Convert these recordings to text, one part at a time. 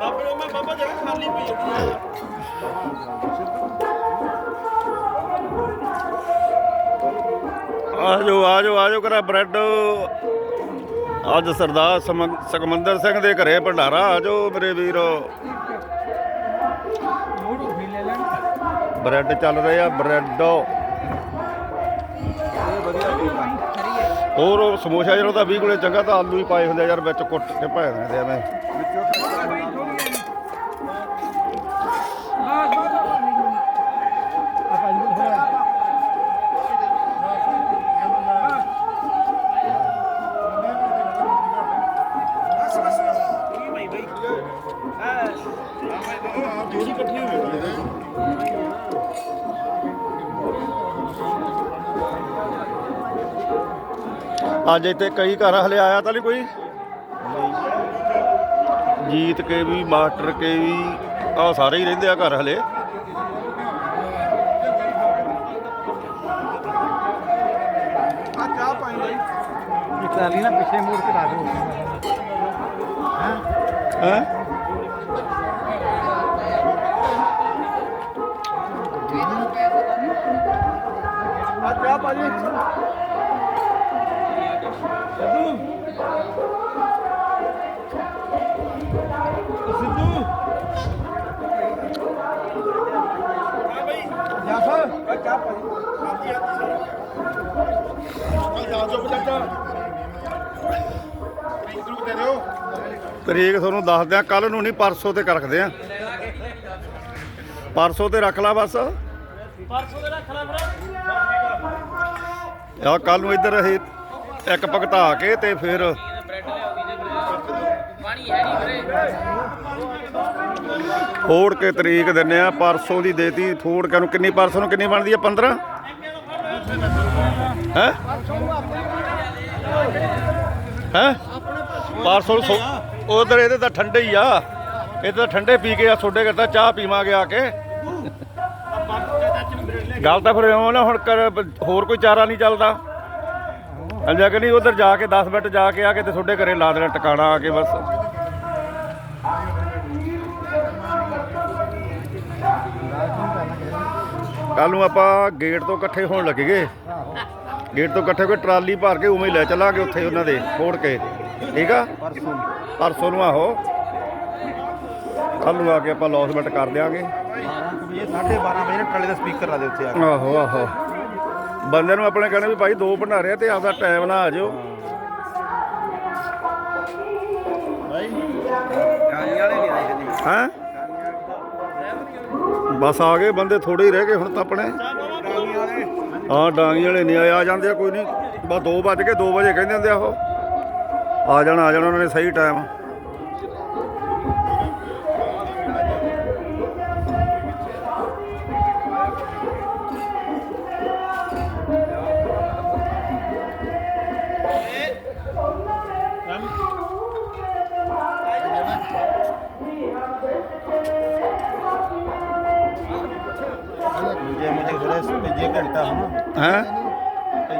ਬਾਬੇ ਨੂੰ ਮੈਂ ਬਾਬਾ ਜਗ੍ਹਾ ਖਾਲੀ ਪਈ ਆ। ਆਜੋ ਆਜੋ ਆਜੋ ਕਰਾ ਬ੍ਰੈਡ। ਅੱਜ ਸਰਦਾਰ ਸੁਖਮੰਦਰ ਸਿੰਘ ਦੇ ਘਰੇ ਭੰਡਾਰਾ ਆਜੋ ਮੇਰੇ ਵੀਰੋ। ਬ੍ਰੈਡ ਚੱਲ ਰਹੇ ਆ ਬ੍ਰੈਡ। ਹੋਰ ਉਹ ਸਮੋਸਾ ਜਿਹੜਾ ਤਾਂ 20 ਗੁਣੇ ਚੰਗਾ ਤਾਂ ਆਲੂ ਹੀ ਪਾਏ ਹੁੰਦੇ ਆ ਯਾਰ, ਵਿੱਚ ਕੁੱਟ ਕੇ ਪਾਏ ਦਿੰਦੇ ਆ ਮੈਂ ਜੋੜੀ ਇਕੱਠੀ ਹੋ ਅੱਜ ਇੱਥੇ ਕਈ ਘਰ ਹਲੇ ਆਇਆ ਤਾਂ ਨਹੀਂ ਕੋਈ? ਜੀਤ ਕੇ ਵੀ, ਮਾਸਟਰ ਕੇ ਵੀ ਆ ਸਾਰੇ ਹੀ ਰਹਿੰਦੇ ਆ ਘਰ ਹਲੇ। ਆ ਟਰਾਲੀ ਨਾ ਪਿੱਛੇ ਮੋੜ ਕੇ ਲਾ ਦਿਓ ਹੈ? ਆ ਆ ਚਾਹ ਪਾ ਤਰੀਕ ਤੁਹਾਨੂੰ ਦੱਸਦੇ ਆ ਕੱਲ ਨੂੰ ਨਹੀਂ ਪਰਸੋਂ ਤੇ ਰੱਖਦੇ ਆ। ਪਰਸੋਂ ਤੇ ਰੱਖ ਲਾ ਬਸ। ਪਰਸੋਂ ਦੇ ਰੱਖ ਲੈ ਫਿਰ। ਆ ਕੱਲ ਨੂੰ ਇੱਧਰ ਅਸੀਂ ਇੱਕ ਭਗਤਾ ਕੇ ਤੇ ਫਿਰ ਫੋੜ ਕੇ ਤਰੀਕ ਦਿੰਨੇ ਆ, ਪਰਸੋਂ ਦੀ ਦੇਤੀ ਫੋੜ ਕੇ ਨੂੰ ਕਿੰਨੀ ਪਰਸੋਂ ਨੂੰ ਕਿੰਨੀ ਬਣਦੀ ਆ 15 ਹੈ? ਹੈ? ਪਰਸੋਂ ਉਧਰ ਇਹਦੇ ਤਾਂ ਠੰਡੇ ਹੀ ਆ। ਇਹ ਤਾਂ ਠੰਡੇ ਪੀ ਕੇ ਆ ਸੋਡੇ ਕਰਤਾ ਚਾਹ ਪੀਵਾਂਗੇ ਆ ਕੇ। ਗੱਲ ਤਾਂ ਫਿਰ ਇਉਂ ਨਾ, ਹੁਣ ਕਰ ਹੋਰ ਕੋਈ ਚਾਰਾ ਨਹੀਂ ਚੱਲਦਾ। ਅੰਜਾ ਕਿ ਨਹੀਂ ਉਧਰ ਜਾ ਕੇ 10 ਮਿੰਟ ਜਾ ਕੇ ਆ ਕੇ ਤੇ ਤੁਹਾਡੇ ਘਰੇ ਲਾ ਦੇਣਾ ਟਿਕਾਣਾ ਆ ਕੇ ਬਸ। ਕੱਲ ਨੂੰ ਆਪਾਂ ਗੇਟ ਤੋਂ ਇਕੱਠੇ ਹੋਣ ਲੱਗੇਗੇ ਗੇਟ ਤੋਂ ਇਕੱਠੇ ਹੋ ਕੇ ਟਰਾਲੀ ਭਰ ਕੇ ਉਵੇਂ ਹੀ ਲੈ ਚੱਲਾਂਗੇ ਉੱਥੇ ਉਹਨਾਂ ਦੇ ਫੋੜ ਕੇ। ਠੀਕ ਆ? ਪਰਸੋਂ ਪਰਸੋਂ ਨੂੰ ਆਹੋ। ਕੱਲ ਨੂੰ ਆ ਕੇ ਆਪਾਂ ਲੌਸਮੈਂਟ ਕਰ ਦਿਆਂਗੇ। 12 ਵਜੇ 12:30 ਵਜੇ ਟਰਾਲੇ ਦਾ ਸਪੀਕਰ ਲਾ ਦੇ ਉੱਥੇ ਆ ਕੇ। ਆਹੋ ਆਹੋ। ਬੰਦੇ ਨੂੰ ਆਪਣੇ ਕਹਿੰਦੇ ਵੀ ਭਾਈ ਦੋ ਭੰਡਾਰੇ ਆ ਤੇ ਆਪਦਾ ਟਾਈਮ ਨਾਲ ਆ ਜਾਓ ਕਾਲੀ ਵਾਲੇ ਨਹੀਂ ਆਏ ਜੀ ਹੈਂ? ਬਸ ਆ ਗਏ ਬੰਦੇ ਥੋੜੇ ਹੀ ਰਹਿ ਗਏ ਹੁਣ ਤਾਂ ਆਪਣੇ। ਹਾਂ ਡਾਂਗੀ ਵਾਲੇ ਨਹੀਂ ਆਏ ਆ ਜਾਂਦੇ ਆ ਕੋਈ ਨਹੀਂ। ਬਸ 2 ਵੱਜ ਕੇ 2 ਵਜੇ ਕਹਿੰਦੇ ਹੁੰਦੇ ਆ ਉਹ। ਆ ਜਾਣਾ ਆ ਜਾਣਾ ਉਹਨਾਂ ਨੇ ਸਹੀ ਟਾਈਮ मुझे मुझे थोड़ा ये घंटा हम ਹੈ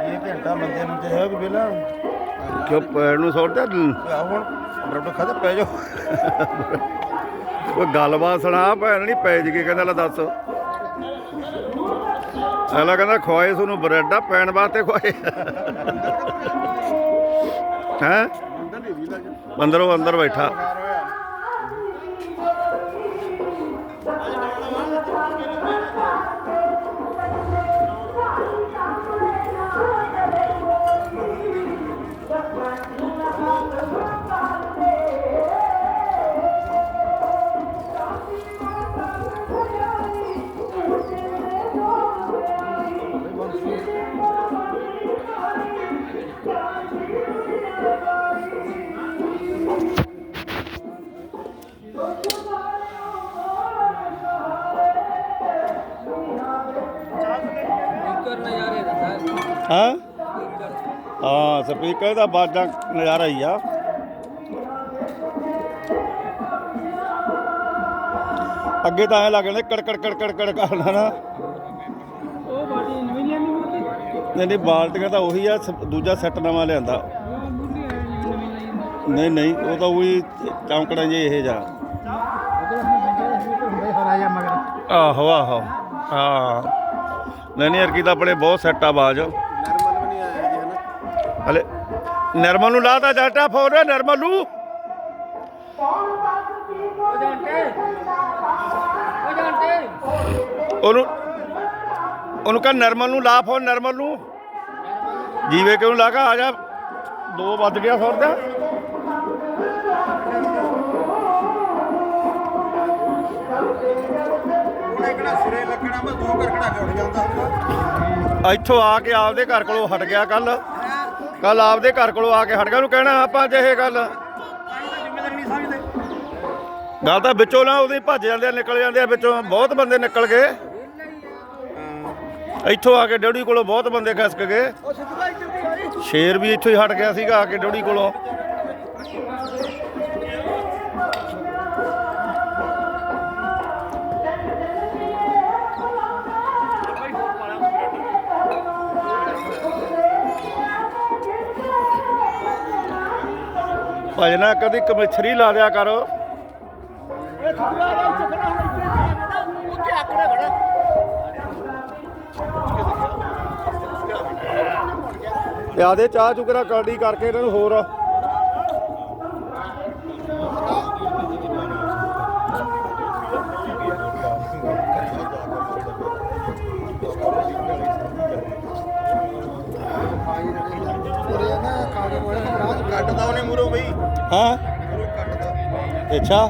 ये घंटा मंजे मुझे है भी बेला ਕਿਉਂ ਪੈਰ ਨੂੰ ਸੁੱਟਦਾ ਹੁਣ ਬਰੋਟੋ ਖਾਦੇ ਪੈ ਜਾਓ ਕੋਈ ਗੱਲਬਾਤ ਸੁਣਾ ਭੈਣ ਨਹੀਂ ਪੈ ਜੀ ਕੇ ਕਹਿੰਦਾ ਲੈ ਦੱਸ ਅਗਲਾ ਕਹਿੰਦਾ ਖਵਾਏ ਤੁਹਾਨੂੰ ਬ੍ਰੈਡ ਆ ਪੈਣ ਵਾਸਤੇ ਖਵਾਏ ਹੈ ਅੰਦਰੋਂ ਅੰਦਰ ਬੈਠਾ ਹਾਂ? ਹਾਂ ਸਪੀਕਰ ਦਾ ਬਾਜਾਂ ਨਜ਼ਾਰਾ ਹੀ ਆ। ਅੱਗੇ ਤਾਂ ਐ ਲੱਗਦਾ ਕੜ ਕੜ ਕੜ ਕੜ ਕੜ ਕਰਨਾ ਨਾ ਉਹ ਬਾਟੀ ਨਵੀਂ ਲੈਣੀ ਮੁੱਢੀ ਨਹੀਂ ਨਹੀਂ ਬਾਲਟੀਆਂ ਤਾਂ ਉਹੀ ਆ ਸ- ਦੂਜਾ ਸੈੱਟ ਨਵਾਂ ਲਿਆਂਦਾ। ਨਹੀਂ ਨਹੀਂ ਉਹ ਤਾਂ ਉਹੀ ਚੌਂਕੜਾ ਜੇ ਇਹ ਜਾ ਆਹੋ ਆਹੋ ਹਾਂ। ਨਹੀਂ ਨਹੀਂ ਅਰਕੀ ਤਾਂ ਆਪਣੇ ਬਹੁਤ ਸੈੱਟ ਆ ਬਾਜ ਨਰਮਲ ਵੀ ਨਹੀਂ ਆਇਆ ਜੀ ਹਨਾ ਹਲੇ ਨਰਮਲ ਨੂੰ ਲਾਤਾ ਜਾਟਾ ਫੋਨ ਨਰਮਲ ਨੂੰ ਉਹਨੂੰ ਉਹਨੂੰ ਕਹ ਨਰਮਲ ਨੂੰ ਲਾ ਫੋਨ ਨਰਮਲ ਨੂੰ ਜੀਵੇ ਕਿਉਂ ਲਾਗਾ ਆ ਜਾ। ਦੋ ਵੱਧ ਗਿਆ ਸੁਰ ਦਾ। ਇੱਥੋਂ ਆ ਕੇ ਆਪਦੇ ਘਰ ਕੋਲੋਂ ਹਟ ਗਿਆ ਕੱਲ ਕੱਲ ਆਪਦੇ ਘਰ ਕੋਲੋਂ ਆ ਕੇ ਹਟ ਗਿਆ, ਉਹਨੂੰ ਕਹਿਣਾ ਆਪਾਂ ਅੱਜ ਇਹ ਗੱਲ। ਗੱਲ ਤਾਂ ਵਿੱਚੋਂ ਨਾ ਉਹਦੇ ਭੱਜ ਜਾਂਦੇ ਆ, ਨਿਕਲ ਜਾਂਦੇ ਆ, ਵਿੱਚੋਂ ਬਹੁਤ ਬੰਦੇ ਨਿਕਲ ਗਏ। ਇੱਥੋਂ ਆ ਕੇ ਡਿਊਟੀ ਕੋਲੋਂ ਬਹੁਤ ਬੰਦੇ ਖਸਕ ਗਏ। ਸ਼ੇਰ ਵੀ ਇੱਥੋਂ ਹੀ ਹਟ ਗਿਆ ਸੀਗਾ ਆ ਕੇ ਡਿਊਟੀ ਕੋਲੋਂ। ਭਜਨਾ ਕਦੀ ਕਮਿਛਰੀ ਲਾ ਦਿਆ ਕਰੋ। ਤੇ ਚਾਹ ਚੁਕਰਾ ਕਰਦੀ ਕਰਕੇ ਇਹਨਾਂ ਨੂੰ ਹੋਰ। ਕੱਟਦਾ ਉਹਨੇ ਮੂਰੋ ਬਈ। ਹਾਂ। ਅੱਛਾ।